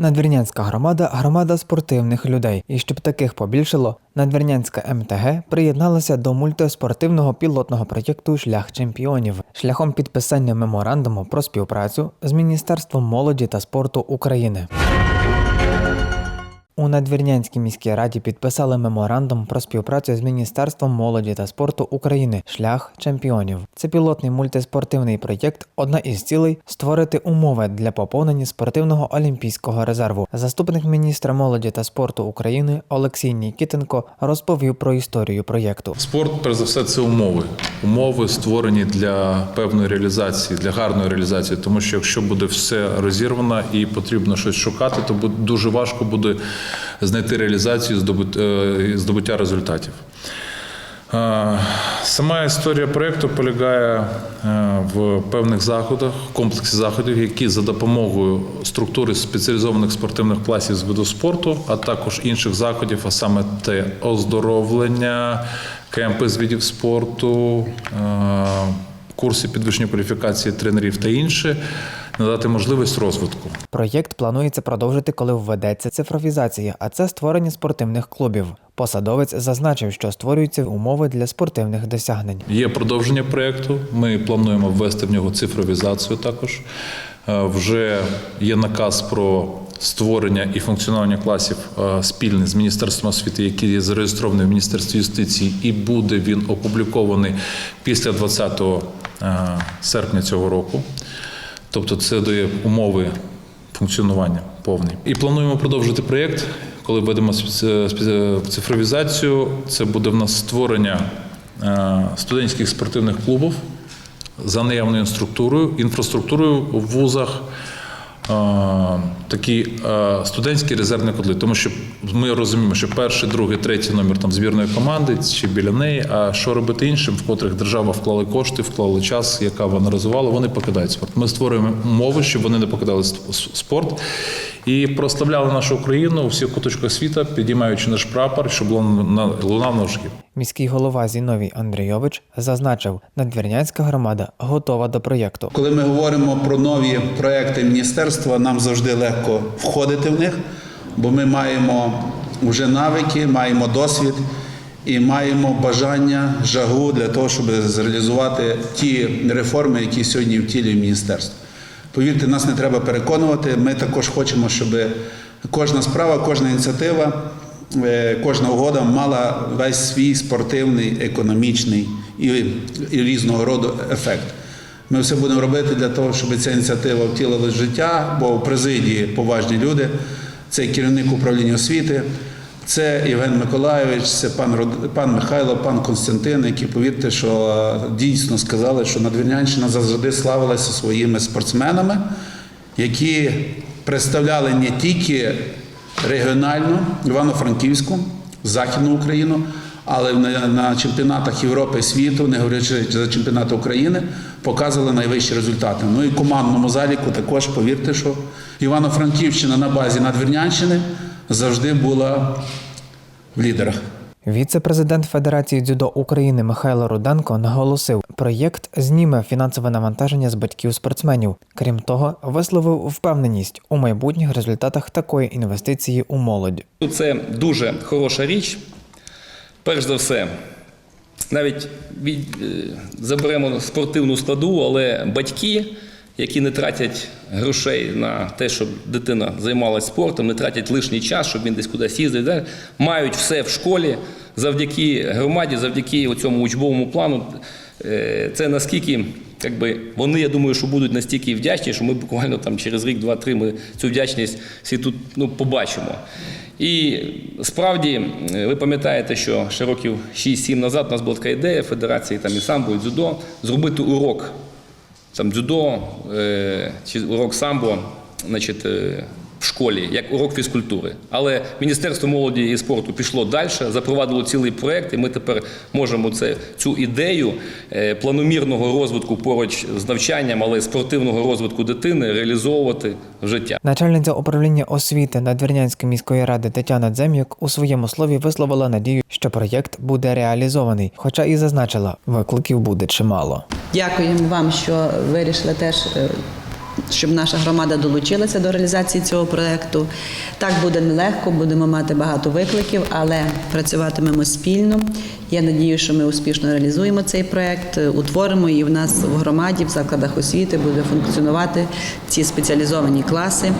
Надвірнянська громада громада спортивних людей. І щоб таких побільшало, Надвірнянська МТГ приєдналася до мультиспортивного пілотного проєкту Шлях чемпіонів шляхом підписання меморандуму про співпрацю з Міністерством молоді та спорту України. У Надвірнянській міській раді підписали меморандум про співпрацю з Міністерством молоді та спорту України Шлях чемпіонів. Це пілотний мультиспортивний проєкт. Одна із цілей створити умови для поповнення спортивного олімпійського резерву. Заступник міністра молоді та спорту України Олексій Нікітенко розповів про історію проєкту. Спорт, перш за все, це умови. Умови створені для певної реалізації, для гарної реалізації. Тому що якщо буде все розірвано і потрібно щось шукати, то дуже важко буде знайти реалізацію е, здобуття результатів. Е, Сама історія проєкту полягає е, в певних заходах, комплексі заходів, які за допомогою структури спеціалізованих спортивних класів з виду спорту, а також інших заходів, а саме те оздоровлення, кемпи з видів спорту, курси підвищення кваліфікації тренерів та інше, надати можливість розвитку. Проєкт планується продовжити, коли введеться цифровізація, а це створення спортивних клубів. Посадовець зазначив, що створюються умови для спортивних досягнень. Є продовження проєкту. Ми плануємо ввести в нього цифровізацію також. Е, Вже є наказ про створення і функціонування класів е, спільних з Міністерством освіти, який є зареєстрований в Міністерстві юстиції, і буде він опублікований після 20 е, серпня цього року. Тобто це дає умови функціонування повні. І плануємо продовжити проєкт. Коли введемо цифровізацію, це буде в нас створення е, студентських спортивних клубів за наявною структурою, інфраструктурою в вузах. Такі е, студентські резервні котли, тому що ми розуміємо, що перший, другий, третій номер там збірної команди чи біля неї. А що робити іншим, в котрих держава вклали кошти, вклали час, яка вона розвивала, вони покидають спорт. Ми створюємо умови, щоб вони не покидали спорт і прославляли нашу Україну у всіх куточках світу, підіймаючи наш прапор, щоб лун- на- лунав гімн. Міський голова Зіновій Андрійович зазначив, Надвірнянська громада готова до проєкту. Коли ми говоримо про нові проекти міністерства, нам завжди легко входити в них, бо ми маємо вже навики, маємо досвід і маємо бажання, жагу для того, щоб зреалізувати ті реформи, які сьогодні втілює міністерство. Повірте, нас не треба переконувати. Ми також хочемо, щоб кожна справа, кожна ініціатива, е, кожна угода мала весь свій спортивний, економічний і, і різного роду ефект. Ми все будемо робити для того, щоб ця ініціатива втілилась в життя, бо в президії поважні люди. Це керівник управління освіти, це Євген Миколайович, це пан, Род- пан Михайло, пан Константин, які, повірте, що е, дійсно сказали, що Надвірнянщина завжди славилася своїми спортсменами, які представляли не тільки регіональну Івано-Франківську, Західну Україну, але на, на чемпіонатах Європи і світу, не говорячи за чемпіонати України, показували найвищі результати. Ну і в командному заліку також повірте, що Івано-Франківщина на базі Надвірнянщини завжди була в лідерах. Віце-президент Федерації дзюдо України Михайло Руденко наголосив, проєкт зніме фінансове навантаження з батьків спортсменів. Крім того, висловив впевненість у майбутніх результатах такої інвестиції у молодь. Це дуже хороша річ. Перш за все, навіть е, заберемо спортивну складу, але батьки, які не тратять грошей на те, щоб дитина займалася спортом, не тратять лишній час, щоб він десь кудись їздив, мають все в школі завдяки громаді, завдяки цьому учбовому плану. Е, Це наскільки якби, вони, я думаю, що будуть настільки вдячні, що ми буквально там через рік, два-три ми цю вдячність всі тут ну, побачимо. І справді, ви пам'ятаєте, що ще років 6-7 назад у нас була така ідея Федерації там і самбо, і дзюдо зробити урок. Там дзюдо е, чи урок самбо, значить, е, в школі, як урок фізкультури. Але Міністерство молоді і спорту пішло далі, запровадило цілий проєкт, і ми тепер можемо це, цю ідею е, планомірного розвитку поруч з навчанням, але спортивного розвитку дитини реалізовувати в життя. Начальниця управління освіти Надвірнянської міської ради Тетяна Дзем'як у своєму слові висловила надію, що проєкт буде реалізований, хоча і зазначила, викликів буде чимало. Дякуємо вам, що вирішили теж е, щоб наша громада долучилася до реалізації цього проєкту. Так буде нелегко, будемо мати багато викликів, але працюватимемо спільно. Я надію, що ми успішно реалізуємо цей проєкт, утворимо і в нас в громаді, в закладах освіти буде функціонувати ці спеціалізовані класи.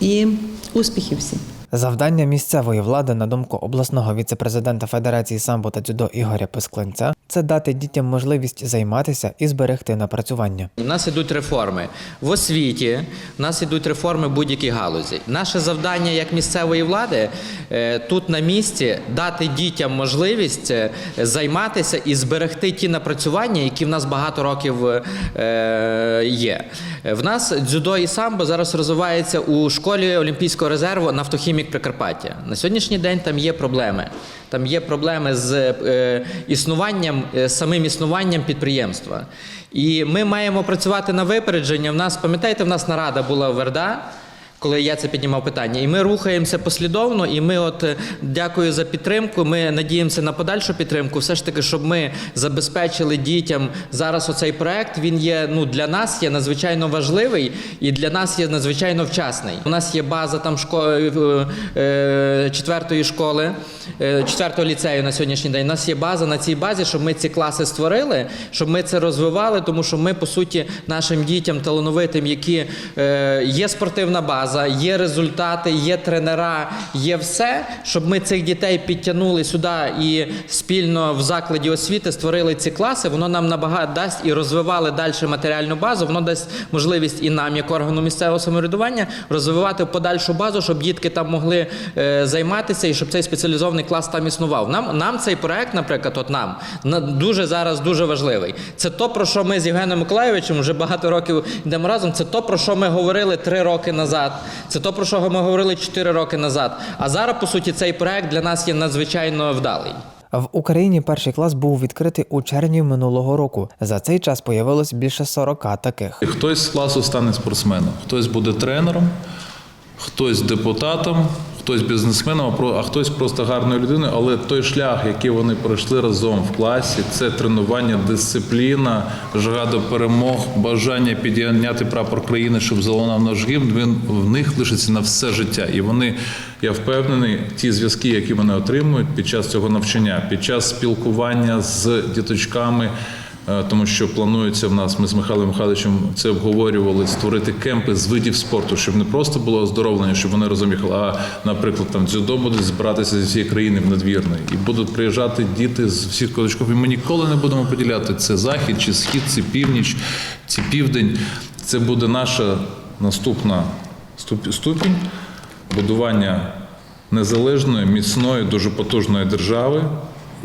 І успіхів всім! Завдання місцевої влади, на думку обласного віцепрезидента Федерації самбо та дзюдо Ігоря Пискленця, це дати дітям можливість займатися і зберегти напрацювання. У нас ідуть реформи в освіті, у нас ідуть реформи будь-якій галузі. Наше завдання як місцевої влади е, тут на місці дати дітям можливість е, займатися і зберегти ті напрацювання, які в нас багато років е, є. В нас дзюдо і самбо зараз розвивається у школі Олімпійського резерву «Нафтохімік Прикарпаття. На сьогоднішній день там є проблеми. Там є проблеми з е, існуванням, е, самим існуванням підприємства. І ми маємо працювати на випередження. В нас, пам'ятаєте, в нас нарада була в Верда. Коли я це піднімав питання, і ми рухаємося послідовно, і ми, от е, дякую за підтримку. Ми надіємося на подальшу підтримку. Все ж таки, щоб ми забезпечили дітям зараз оцей проект. Він є ну для нас є надзвичайно важливий і для нас є надзвичайно вчасний. У нас є база там школи е, четвертої школи, е, четвертого ліцею на сьогоднішній день. У нас є база на цій базі, щоб ми ці класи створили, щоб ми це розвивали, тому що ми по суті нашим дітям талановитим, які е, є спортивна база, є результати, є тренера, є все, щоб ми цих дітей підтягнули сюди і спільно в закладі освіти створили ці класи. Воно нам набагато дасть і розвивали далі матеріальну базу. Воно дасть можливість і нам, як органу місцевого самоврядування, розвивати подальшу базу, щоб дітки там могли е, займатися і щоб цей спеціалізований клас там існував. Нам, нам цей проект, наприклад, от нам на- дуже зараз дуже важливий. Це то, про що ми з Євгеном Миколаєвичем вже багато років йдемо разом. Це то, про що ми говорили три роки назад. Це то, про що ми говорили чотири роки назад. А зараз, по суті, цей проект для нас є надзвичайно вдалий. В Україні перший клас був відкритий у червні минулого року. За цей час появилось більше 40 таких. Хтось з класу стане спортсменом, хтось буде тренером, хтось депутатом, хтось бізнесменом, а хтось просто гарною людиною. Але той шлях, який вони пройшли разом в класі, це тренування, дисципліна, жага до перемог, бажання підняти прапор країни, щоб залунав наш гімн. Він в них лишиться на все життя. І вони, я впевнений, ті зв'язки, які вони отримують під час цього навчання, під час спілкування з діточками. Е, тому що планується в нас. Ми з Михайлом Михайловичем це обговорювали створити кемпи з видів спорту, щоб не просто було оздоровлення, щоб вони разом їхали, а наприклад, там дзюдо буде збиратися зі всієї країни в надвірної, і будуть приїжджати діти з всіх куточків. І ми ніколи не будемо поділяти це захід чи схід, це північ, це південь. Це буде наша наступна ступінь будування незалежної, міцної, дуже потужної держави,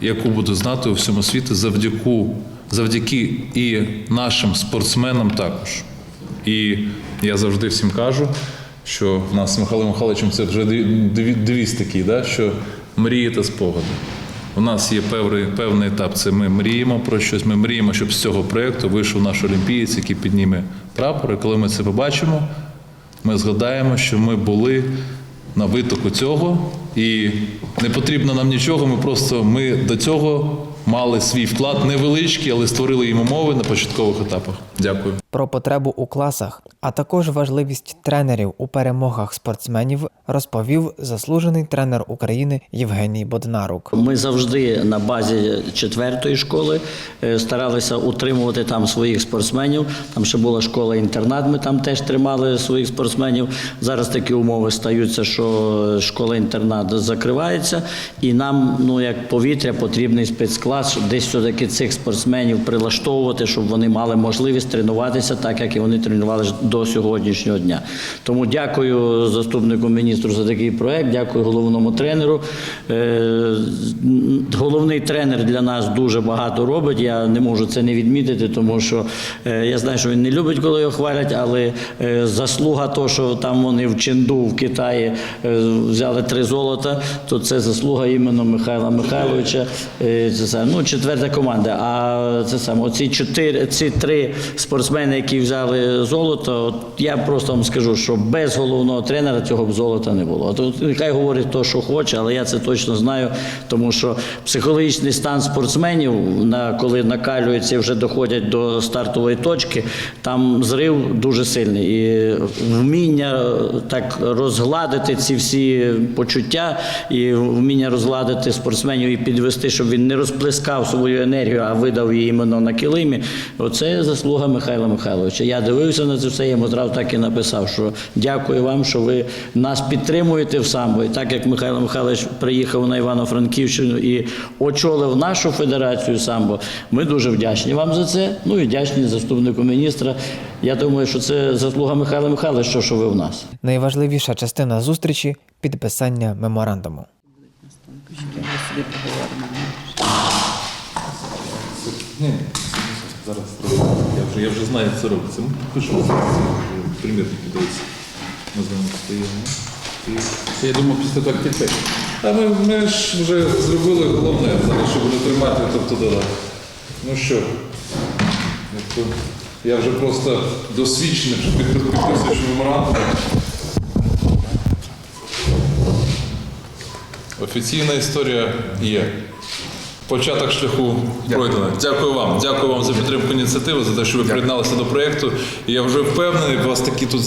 яку буде знати у всьому світі завдяки, завдяки і нашим спортсменам також. І я завжди всім кажу, що в нас з Михайлом Михайловичем це вже девіз такий, да, що мрії та спогади. У нас є певний, певний етап. Це ми мріємо про щось. Ми мріємо, щоб з цього проєкту вийшов наш олімпієць, який підніме прапор. І коли ми це побачимо, ми згадаємо, що ми були на витоку цього, і не потрібно нам нічого. Ми просто ми до цього мали свій вклад невеличкий, але створили їм умови на початкових етапах. Дякую. Про потребу у класах, а також важливість тренерів у перемогах спортсменів, розповів заслужений тренер України Євгеній Боднарук. Ми завжди на базі четвертої школи е, старалися утримувати там своїх спортсменів. Там ще була школа-інтернат, ми там теж тримали своїх спортсменів. Зараз такі умови стаються, що школа-інтернат закривається, і нам, ну як повітря, потрібний спецклас, щоб десь все-таки цих спортсменів прилаштовувати, щоб вони мали можливість тренуватися так, як і вони тренувалися до сьогоднішнього дня. Тому дякую заступнику міністру за такий проект, дякую головному тренеру. Е, Головний тренер для нас дуже багато робить. Я не можу це не відмітити, тому що е, я знаю, що він не любить, коли його хвалять, але е, заслуга того, що там вони в Ченду в Китаї взяли три золота, то це заслуга іменно Михайла Михайловича. Ну четверта команда. А це саме оці чотири, ці три спортсмени, які взяли золото. От я просто вам скажу, що без головного тренера цього б золота не було. От нехай говорить то, що хоче, але я це точно знаю, тому що психологічний стан спортсменів, на коли накалюються вже доходять до стартової точки, там зрив дуже сильний. І вміння так розгладити ці всі почуття і вміння розгладити спортсменів і підвести, щоб він не розплескав свою енергію, а видав її іменно на килимі. Оце заслуга Михайла Михайловича. Я дивився на це все, я йому одразу так і написав, що дякую вам, що ви нас підтримуєте в самбо. І так як Михайло Михайлович приїхав на Івано-Франківщину і очолив нашу федерацію самбо, ми дуже вдячні вам за це. Ну і вдячні заступнику міністра. Я думаю, що це заслуга Михайла Михайловича, що ви в нас. Найважливіша частина зустрічі підписання меморандуму. Ні, зараз я вже, я вже знаю, як це робиться. Ми пишемо примірники дивіться. Ми з вами стоїмо. І я думав, після так кипить. А ми, ми ж вже зробили головне, зараз, щоб не тримати, тобто додати. Ну що, тобто, я вже просто досвідчений, що під- підписуєш меморандум. Офіційна історія є. Початок шляху пройдено. Дякую вам. Дякую вам за підтримку ініціативи, за те, що ви приєдналися до проєкту. І я вже впевнений, у вас такі тут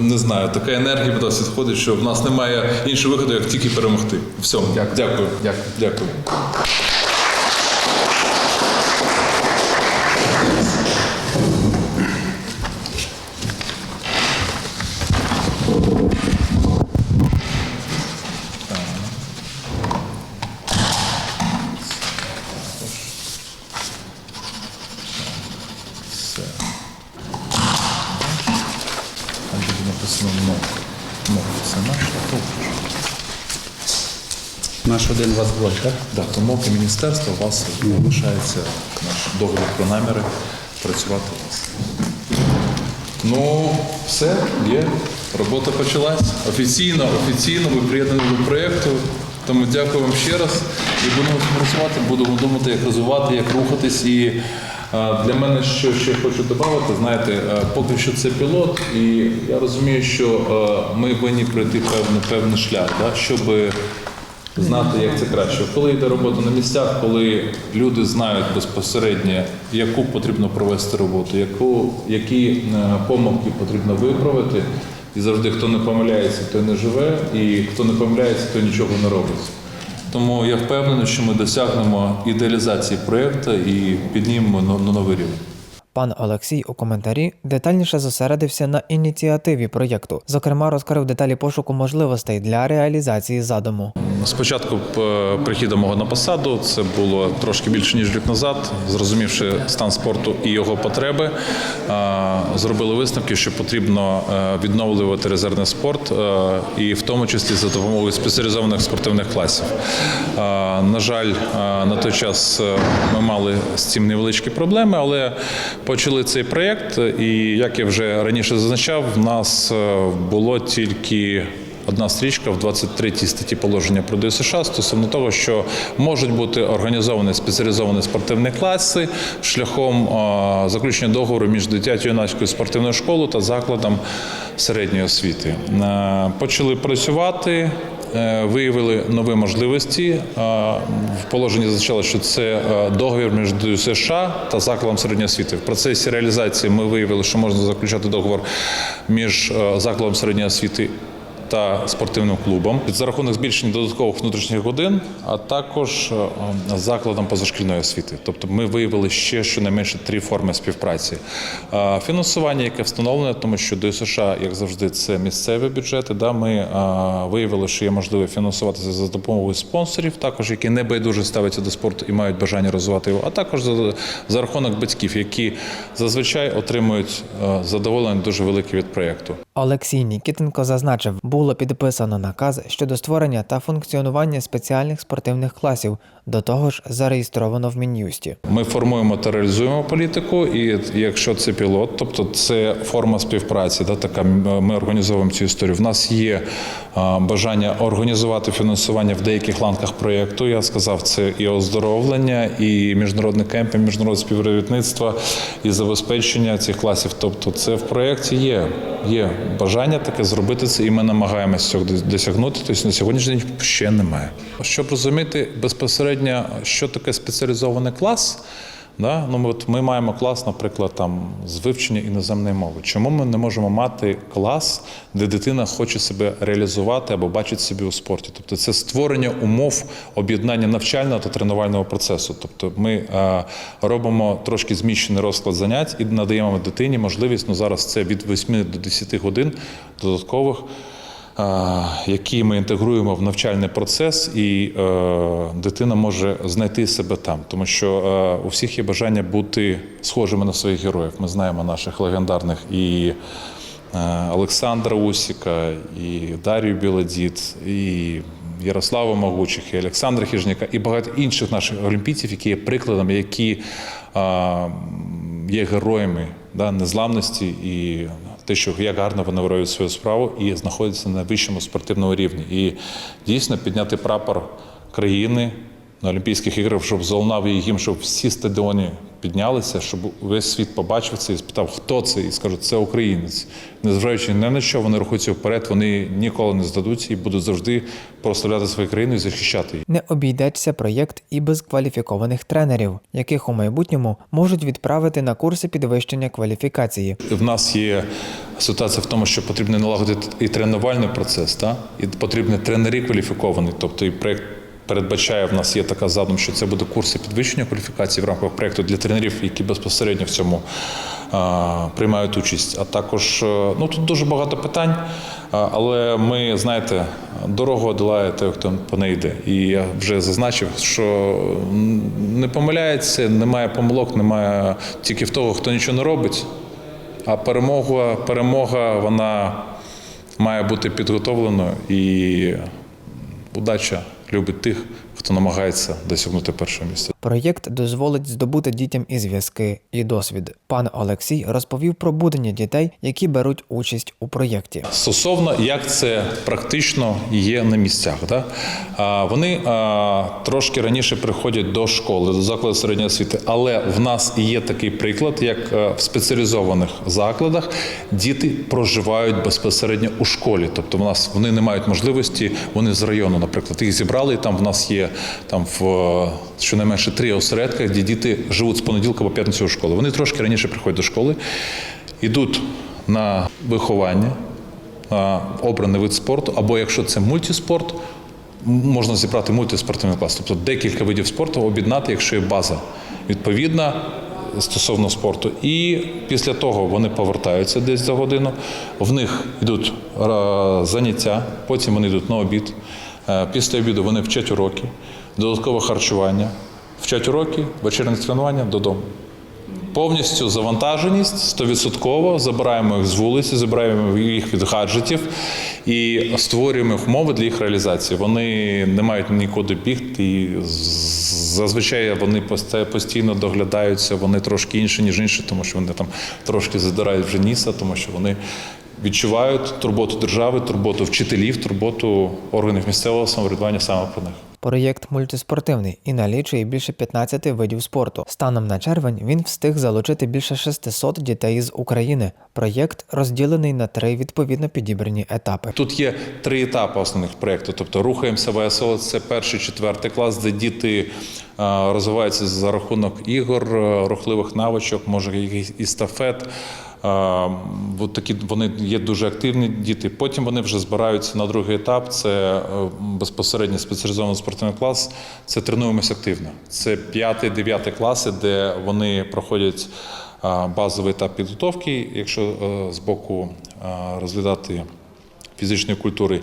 не знаю, така енергія від вас відходить, що в нас немає іншого виходу, як тільки перемогти. Всьому. Дякую. Дякую. Дякую. Дякую. Все. Там буде написано МОК. МОК. Це наш ТОВ. Наш один вас двоє, так? МОК і міністерство у вас залишається наш договір про наміри працювати у вас. Ну, все, є. Робота почалась. Офіційно, офіційно ви приєднані до проєкту. Тому дякую вам ще раз. І будемо працювати, будемо думати, як розвивати, як рухатись. І е, для мене, що ще хочу додати, знаєте, е, поки що це пілот, і я розумію, що е, ми повинні пройти певний, певний шлях, да, щоб знати, як це краще. Коли йде робота на місцях, коли люди знають безпосередньо, яку потрібно провести роботу, яку, які е, помилки потрібно виправити. І завжди, хто не помиляється, той не живе, і хто не помиляється, той нічого не робить. Тому я впевнений, що ми досягнемо ідеалізації проєкту і піднімемо на, на новий рівень. Пан Олексій у коментарі детальніше зосередився на ініціативі проєкту. Зокрема, розкрив деталі пошуку можливостей для реалізації задуму. Спочатку п- приходу мого на посаду, це було трошки більше ніж рік назад. Зрозумівши стан спорту і його потреби, зробили висновки, що потрібно е, відновлювати резервний спорт, е, і в тому числі за допомогою спеціалізованих спортивних класів. На жаль, е, на той час е, ми мали з цим невеличкі проблеми, але почали цей проєкт, і як я вже раніше зазначав, в нас е, було тільки Одна стрічка в 23 статті положення про ДСШ стосовно того, що можуть бути організовані спеціалізовані спортивні класи шляхом а, заключення договору між дитячою юнацькою спортивною школою та закладом середньої освіти. Е, Почали працювати. Е, Виявили нові можливості. Е, В положенні зазначалося, що це е, договір між США та закладом середньої освіти. В процесі реалізації ми виявили, що можна заключати договор між закладом середньої освіти та спортивним клубом за рахунок збільшення додаткових внутрішніх годин, а також е, закладом позашкільної освіти. Тобто ми виявили ще щонайменше три форми співпраці. Е, Фінансування, яке встановлене, тому що ДСШ, як завжди, це місцеві бюджети. Да, ми е, виявили, що є можливо фінансуватися за допомогою спонсорів, також які не байдуже ставляться до спорту і мають бажання розвивати його, а також за, за рахунок батьків, які зазвичай отримують е, задоволення дуже велике від проєкту. Олексій Нікітенко зазначив, було підписано наказ щодо створення та функціонування спеціальних спортивних класів, до того ж зареєстровано в Мін'юсті. Ми формуємо та реалізуємо політику, і якщо це пілот, тобто це форма співпраці, да, така ми організовуємо цю історію. В нас є бажання організувати фінансування в деяких ланках проєкту. Я сказав, це і оздоровлення, і міжнародний кемп, і міжнародне співробітництво, і забезпечення цих класів. Тобто, це в проєкті є. Є бажання таке зробити це, і ми намагаємося цього досягнути. Тобто на сьогоднішній день ще немає. Щоб розуміти безпосередньо, що таке спеціалізований клас. Да? Ну, от ми маємо клас, наприклад, там з вивчення іноземної мови. Чому ми не можемо мати клас, де дитина хоче себе реалізувати або бачить себе у спорті? Тобто це створення умов об'єднання навчального та тренувального процесу. Тобто ми е, робимо трошки зміщений розклад занять і надаємо дитині можливість, ну зараз це від 8 до 10 годин додаткових які ми інтегруємо в навчальний процес, і е, дитина може знайти себе там, тому що е, у всіх є бажання бути схожими на своїх героїв. Ми знаємо наших легендарних і е, Олександра Усіка, і Дар'ю Білодід, і Ярослава Могучих, і Олександра Хіжняка, і багато інших наших олімпійців, які є прикладами, які є героями да, незламності і те, що як гарно вони роблять свою справу і знаходяться на вищому спортивному рівні. І дійсно підняти прапор країни на Олімпійських іграх, щоб залунав її гімн, щоб всі стадіони піднялися, щоб весь світ побачив це і спитав, хто це, і скажуть, це українець. Незважаючи ні на що, вони рухаються вперед, вони ніколи не здадуться і будуть завжди прославляти свою країну і захищати її. Не обійдеться проєкт і без кваліфікованих тренерів, яких у майбутньому можуть відправити на курси підвищення кваліфікації. В нас є ситуація в тому, що потрібно налагодити і тренувальний процес, та? і потрібні тренери кваліфіковані, тобто і проєкт. Передбачає в нас є така задум, що це буде курси підвищення кваліфікації в рамках проєкту для тренерів, які безпосередньо в цьому приймають участь. А також е, ну тут дуже багато питань, але ми знаєте, дорогу одолає той, хто по неї йде. І я вже зазначив, що не помиляється, немає помилок, немає тільки в того, хто нічого не робить. А перемога, перемога вона має бути підготовленою і удача любить тих, хто намагається досягнути першого місця. Проєкт дозволить здобути дітям і зв'язки, і досвід. Пан Олексій розповів про будення дітей, які беруть участь у проєкті. Стосовно як це практично є на місцях, да? вони трошки раніше приходять до школи, до закладу середньої освіти, але в нас є такий приклад, як а, в спеціалізованих закладах діти проживають безпосередньо у школі. Тобто, в нас вони не мають можливості, вони з району, наприклад, їх зібрали. і Там в нас є там в щонайменше три осередки, де діти живуть з понеділка по п'ятницю у школи. Вони трошки раніше приходять до школи, йдуть на виховання, на обраний вид спорту, або якщо це мультиспорт, можна зібрати мультиспортивний клас, тобто декілька видів спорту об'єднати, якщо є база відповідна стосовно спорту. І після того вони повертаються десь за годину. В них йдуть е, заняття, потім вони йдуть на обід. Е, Після обіду вони вчать уроки, додаткове харчування, вчать уроки, вечірнє тренування додому. Повністю завантаженість 100%, забираємо їх з вулиці, забираємо їх від гаджетів і створюємо умови для їх реалізації. Вони не мають нікуди бігти. І зазвичай вони постійно доглядаються, вони трошки інші, ніж інші, тому що вони там трошки задирають вже ніса, тому що вони відчувають турботу держави, турботу вчителів, турботу органів місцевого самоврядування саме про них. Проєкт мультиспортивний і налічує більше 15 видів спорту. Станом на червень він встиг залучити більше 600 дітей з України. Проєкт розділений на три відповідно підібрані етапи. Тут є три етапи основних проєкту. Тобто рухаємося весело. Це перший, четвертий клас, де діти е, розвиваються за рахунок ігор, е, рухливих навичок, може якихось істафет. От такі вони є дуже активні діти. Потім вони вже збираються на другий етап. Це е, безпосередньо спеціалізований спортивний клас. Це тренуємось активно. Це п'ятий, дев'ятий класи, де вони проходять базовий етап підготовки. Якщо е, з боку розглядати фізичної культури.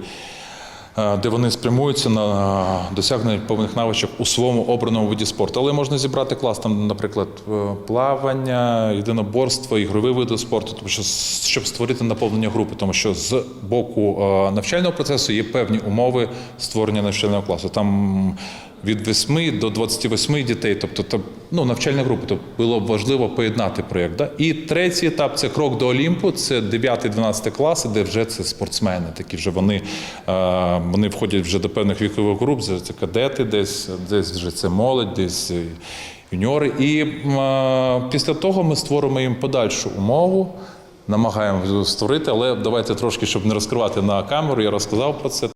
Е, де вони спрямуються на досягнення повних навичок у своєму обраному виді спорту. Але можна зібрати клас, там, наприклад, е, плавання, єдиноборство, ігрові види спорту, тому що щоб створити наповнення групи, тому що з боку е, навчального процесу є певні умови створення навчального класу. Там від 8 до 28 дітей, тобто ну, навчальна група, тобто було б важливо поєднати проєкт. Да? І третій етап це крок до Олімпу, це 9-12 класи, де вже це спортсмени. Такі вже вони, е, вони входять вже до певних вікових груп, це кадети, десь, десь вже це молодь, десь е, юніори. І е, після того ми створимо їм подальшу умову. Намагаємося створити, але давайте трошки, щоб не розкривати на камеру, я розказав про це.